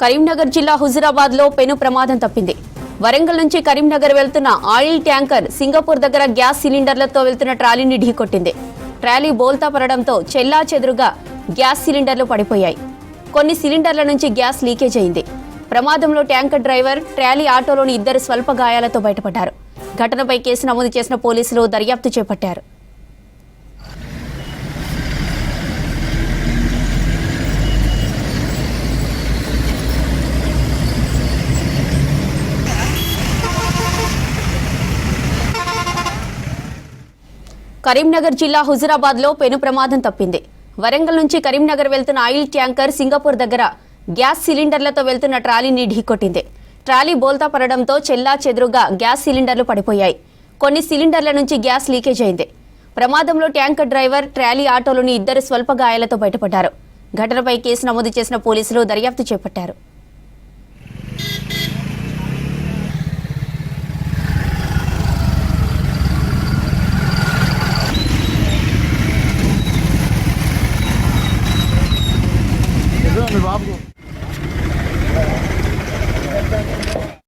కరీంనగర్ జిల్లా హుజురాబాద్లో పెను ప్రమాదం తప్పింది. వరంగల్ నుంచి కరీంనగర్ వెళ్తున్న ఆయిల్ ట్యాంకర్ సింగపూర్ దగ్గర గ్యాస్ సిలిండర్లతో వెళ్తున్న ట్రాలీని ఢీకొట్టింది. ట్రాలీ బోల్తా పడడంతో చెల్లా చెదురుగా గ్యాస్ సిలిండర్లు పడిపోయాయి. కొన్ని సిలిండర్ల నుంచి గ్యాస్ లీకేజ్ అయింది. ప్రమాదంలో ట్యాంకర్ డ్రైవర్ ట్రాలీ ఆటోలోని ఇద్దరు స్వల్ప గాయాలతో బయటపడ్డారు. ఘటనపై కేసు నమోదు చేసిన పోలీసులు దర్యాప్తు చేపట్టారు. కరీంనగర్ జిల్లా హుజురాబాద్లో పెను ప్రమాదం తప్పింది. వరంగల్ నుంచి కరీంనగర్ వెళ్తున్న ఆయిల్ ట్యాంకర్ సింగపూర్ దగ్గర గ్యాస్ సిలిండర్లతో వెళ్తున్న ట్రాలీని ఢీకొట్టింది. ట్రాలీ బోల్తా పడడంతో చెల్లా చెదురుగా గ్యాస్ సిలిండర్లు పడిపోయాయి. కొన్ని సిలిండర్ల నుంచి గ్యాస్ లీకేజ్ అయింది. ప్రమాదంలో ట్యాంకర్ డ్రైవర్ ట్రాలీ ఆటోలోని ఇద్దరు స్వల్ప గాయాలతో బయటపడ్డారు. ఘటనపై కేసు నమోదు చేసిన పోలీసులు దర్యాప్తు చేపట్టారు. अपने बाप को।